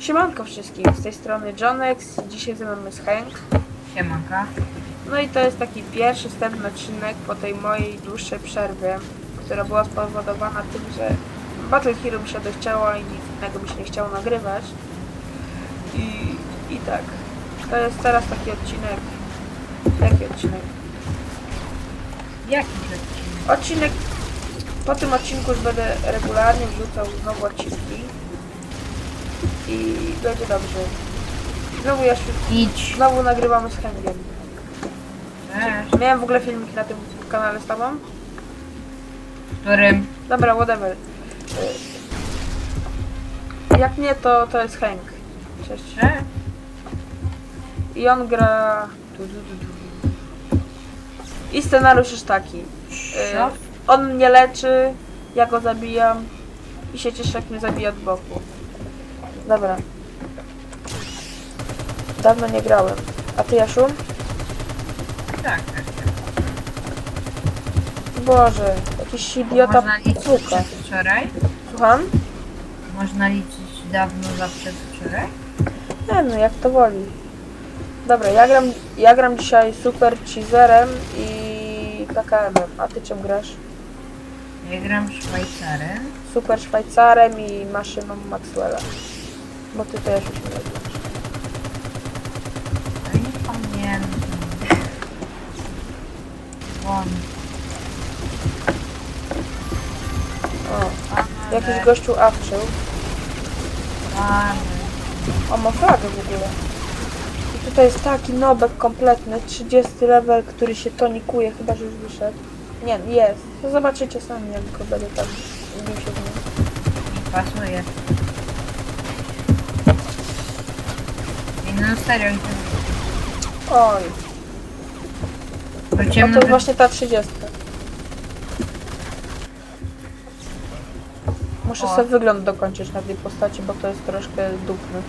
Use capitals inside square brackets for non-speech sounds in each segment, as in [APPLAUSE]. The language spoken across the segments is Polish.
Siemanko wszystkich, z tej strony Johnex, dzisiaj ze mną jest Hank. Siemanka. No i to jest taki pierwszy wstępny odcinek po tej mojej dłuższej przerwie, która była spowodowana tym, że Battle Hero mi się dochciało i nic innego mi się nie chciało nagrywać. I, i tak, to jest teraz taki odcinek, jaki odcinek? Jaki to odcinek? Odcinek, po tym odcinku już będę regularnie wrzucał znowu odcinki i będzie dobrze. Znowu ja Idź. Znowu nagrywamy z Hengiem. Cześć. Miałem w ogóle filmik na tym kanale z tobą? Którym? Dobra, whatever. Y, Jak nie, to to jest Hank. Cześć. Cześć. I on gra... I scenariusz jest taki. Y? On mnie leczy, ja go zabijam i się cieszę, jak mnie zabija od boku. Dobra. Dawno nie grałem. A ty, Jasiu? Tak, tak. Boże, jakiś idiota Można liczyć puka. przedwczoraj? Słucham? Można liczyć dawno za przedwczoraj? Nie no, jak to woli. Dobra, ja gram, ja gram dzisiaj super cheeserem i KKM-em. A ty czym grasz? Ja gram Szwajcarem. Super Szwajcarem i maszyną Maxwella. Bo ty też już nie. Ale nie pamiętam. O, jakiś gościu awczył. O, ma flagę w ogóle. I tutaj jest taki nobek kompletny, 30 level, który się tonikuje, chyba że już wyszedł. Nie, jest. To zobaczycie sami, jak go będę tam bił się z nim. Pasuje. No serio. Oj, Wróciłem no na to właśnie ta 30. Muszę O. sobie wygląd dokończyć na tej postaci, bo to jest troszkę dupny.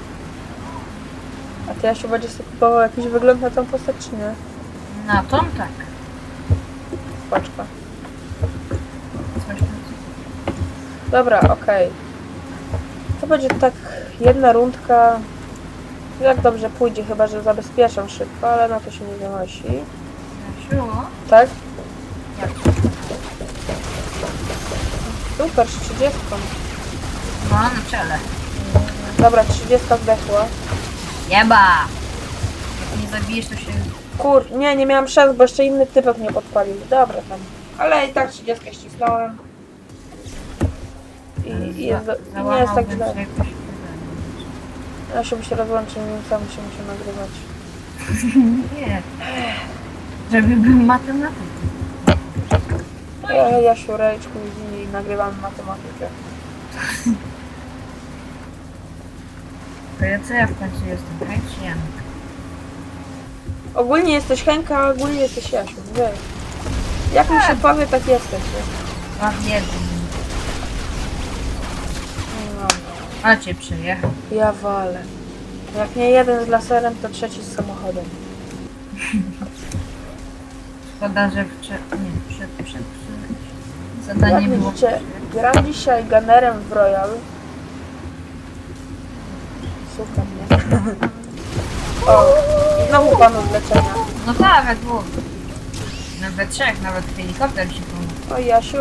A ty Jasiu będziesz sobie kupował jakiś wygląd na tą postać, czy nie? Na tą tak. Paczka. Coś tam. Dobra, okej. To będzie tak jedna rundka. Jak dobrze pójdzie, chyba że zabezpieczam szybko, ale na to się nie wynosi. Jasiu? Tak? Jak? Super, z 30. No, na czele. Dobra, 30 zdechła. Jeba! Jak nie zabijesz, to się... Kur, nie, nie miałam szans, bo jeszcze inny typek mnie podpalił. Dobra tam. Ale i tak 30 ścisnąłem. I, i, jest, do- i nie jest tak źle. Jakoś Ja się rozłączyć, nim sam się nagrywać. [LAUGHS] Nie. Żeby był matematyk. Ja, ja się i nagrywam matematykę. [LAUGHS] To ja co ja w końcu jestem? Hej czy Janek? Ogólnie jesteś Henka, a ogólnie jesteś Jasiu. Jak mi się powie, tak jesteś. nie? Mam jeden. A cię przyjechał. ja walę. Jak nie jeden z laserem, to trzeci z samochodem. [LAUGHS] Szkoda, że wcze... Nie, przed, przed, przed. Jak Zadanie było... widzicie, gram dzisiaj gunnerem w Royal. Słucham mnie. O, i znowu panu z leczenia. No tak, we dwóch. Nawet trzech, nawet helikopter się pomógł. O Jasiu.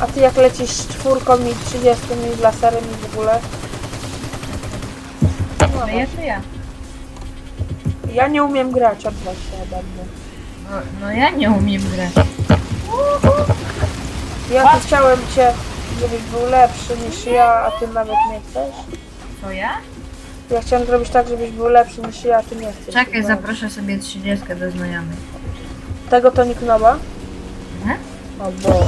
A ty jak lecisz z czwórką i 30 i z laserem i w ogóle? No, To ja, to ja. ja nie umiem grać, odwal się ode mnie. No, no ja nie umiem grać. Ja tu chciałem cię, żebyś był lepszy niż ja, a ty nawet nie chcesz. Co ja? Ja chciałem zrobić tak, żebyś był lepszy niż ja, a ty nie chcesz. Czekaj, No. zaproszę sobie 30 do znajomych. Tego to Niknowa? Mhm. O bo.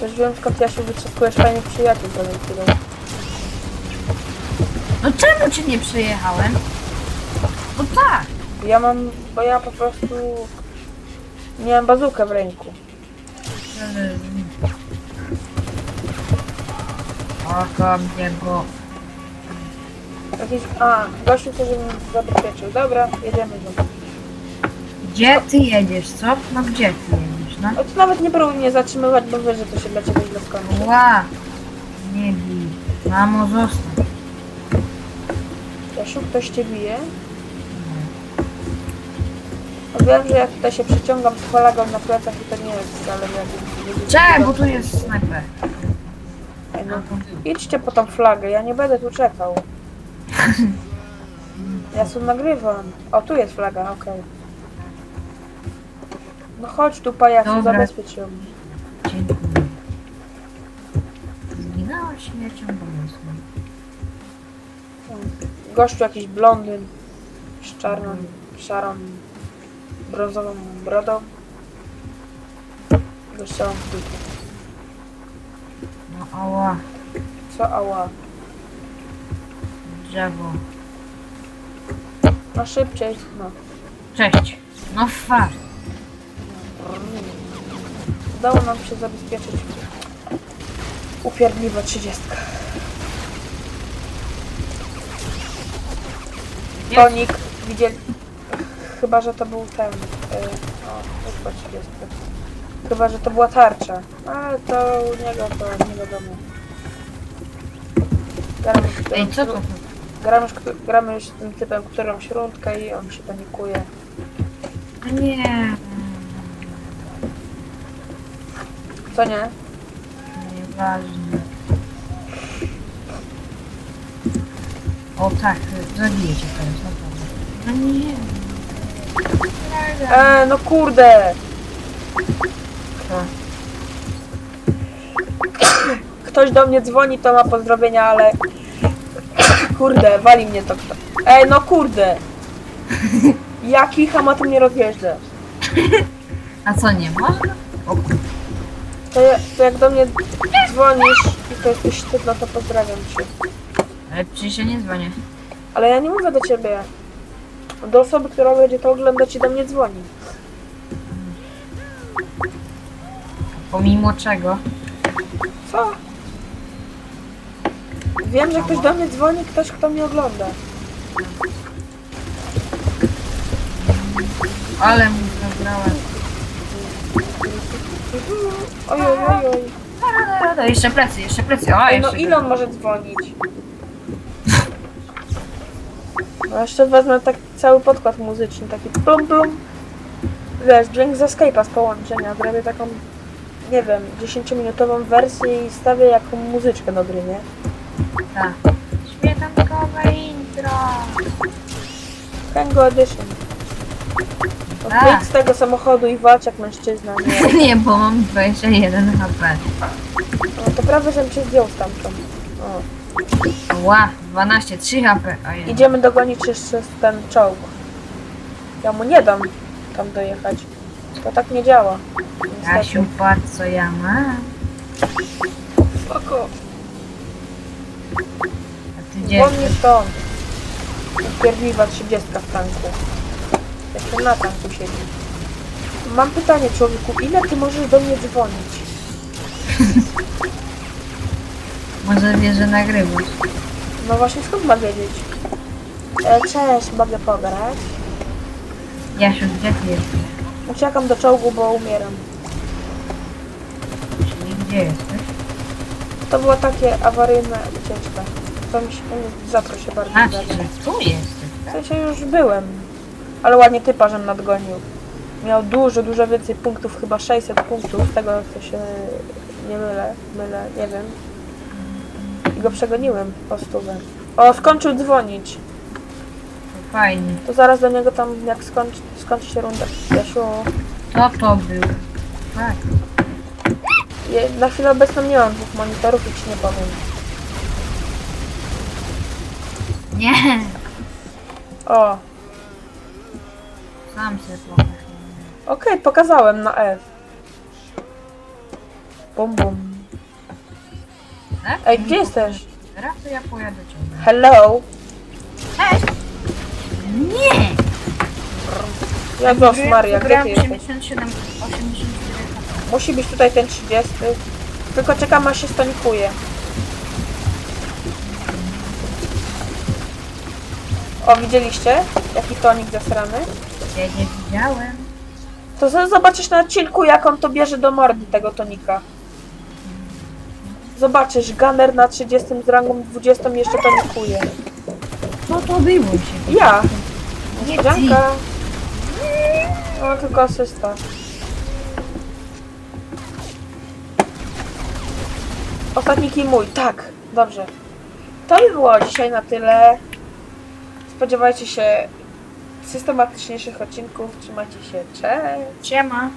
Też wiem skąd ja się wyczekułeś fajnych przyjaciół do chwilą. No czemu cię nie przyjechałem? No tak. Ja mam, bo ja po prostu miałem bazukę w ręku. Oko mnie go. Jakiś, a, gościu chce, żebym zabezpieczył. Dobra, jedziemy do Gdzie ty jedziesz, co? No gdzie ty jedziesz, no? O, ty nawet nie próbuj mnie zatrzymywać, bo wiesz, że to się dla ciebie źle skończy. Ła! Nie bij. Mamo, zostaw. Jasiu, ktoś cię bije? No Wiem, że jak tutaj się przeciągam z flagą na plecach i to nie jest wcale jak... Czekaj, bo tu jest snajper. Ej, no, idźcie po tą flagę, ja nie będę tu czekał. [LAUGHS] Ja tu nagrywam. O, tu jest flaga, okej. No chodź tu, pajacu, Dobra. zabezpiecz ją. Dziękuję. Zginęła śmiercią bolesną. Gościu jakiś blondyn z czarną, szarą, brązową brodą. Gościałam w dupę. No ała, Co ała? drzewo. No szybciej, no. Cześć. No far. Udało nam się zabezpieczyć upierdliwa trzydziestka. Tonik, widzieli... Chyba, że to był ten... Yy, o, chyba 30. Chyba, że to była tarcza. Ale to u niego to nie wiadomo. Gramy, z Ej, co to? Gramy, gramy już z tym typem, którąś rundkę i on się panikuje. A Nie. Co nie? Nieważne. O tak, zabiję cię teraz, naprawdę. No nie. E, no kurde! Co? Ktoś do mnie dzwoni, to ma pozdrowienia, ale... Kurde, wali mnie to kto. Ej, no kurde! Jaki chama tu mnie rozjeżdża? A co, nie można? O, kur- To, ja, to jak do mnie dzwonisz i to jesteś ty, no to pozdrawiam cię. ale przecież ja nie dzwonię. Ale ja nie mówię do ciebie. Do osoby, która będzie to oglądać i do mnie dzwoni. Pomimo czego? Co? Wiem, że ktoś do mnie dzwoni, ktoś, kto mnie ogląda. Ale mu zabrałem. Oj, oj, oj, oj. No, jeszcze plecy, jeszcze plecy. O, Ej, no jeszcze ile on może dzwonić? No jeszcze wezmę tak cały podkład muzyczny, taki plum plum. Wiesz, dźwięk z Escape'a z połączenia. Zrobię taką, nie wiem, 10-minutową wersję i stawię jaką muzyczkę do gry, nie? Tak. Śmietankowe intro. Tango Edition. Tak. Wyjdź z tego samochodu i walcz jak mężczyzna, nie? [LAUGHS] Nie, bo mam 21 HP. No to prawie, żebym cię zdjął stamtąd. O. Ła, 12, 3 HP. O Jezu. Idziemy dogonić jeszcze ten czołg. Ja mu nie dam tam dojechać. To tak nie działa. Niestety. Jasiu, patrz co ja mam. Spoko. A ty gdzie Dzwonię jesteś? stąd. Upierdliwa 30 w tanku. Jeszcze na tanku siedzi. Mam pytanie człowieku, ile ty możesz do mnie dzwonić? [LAUGHS] Może wiesz, że nagrywasz. No właśnie skąd ma wiedzieć? E, cześć, mogę pograć? Jasiu, gdzie ty jesteś? Uciekam do czołgu, bo umieram. Czyli gdzie jesteś? To była takie awaryjna ucieczka. To mi się za to się bardzo A, czyli tu jesteś, W tak? sensie już byłem. Ale ładnie typa, żem nadgonił. Miał dużo, dużo więcej punktów, chyba 600 punktów, z tego co się nie mylę, mylę, nie wiem. I go przegoniłem po stówę. O, skończył dzwonić. To fajnie. To zaraz do niego tam, jak skończy, skończy się runda. Jasiu, Co to był? Tak. je, na chwilę obecną nie mam dwóch monitorów i ci nie powiem. Nie! O, Sam się trochę. okej, pokazałem na F. Bum, bum. Tak? Ej, gdzie jesteś? Teraz to ja pojadę ciągle. Hello? Cześć! Nie! Jezus Maria, gdzie ty jesteś? 87, 84 Musi być tutaj ten 30. Tylko czekam aż się stonikuje. O, widzieliście? Jaki tonik zasrany? Ja nie widziałem. To zobaczysz na odcinku, jak on to bierze do mordy tego tonika. Zobaczysz, gunner na 30 z rangą 20 jeszcze tonikuje. Kto to było się? Ja! Nie Niespodzianka! No, tylko asysta. Ostatni kill mój, tak, dobrze. To by było dzisiaj na tyle. Spodziewajcie się systematyczniejszych odcinków. Trzymajcie się, cześć! Siema.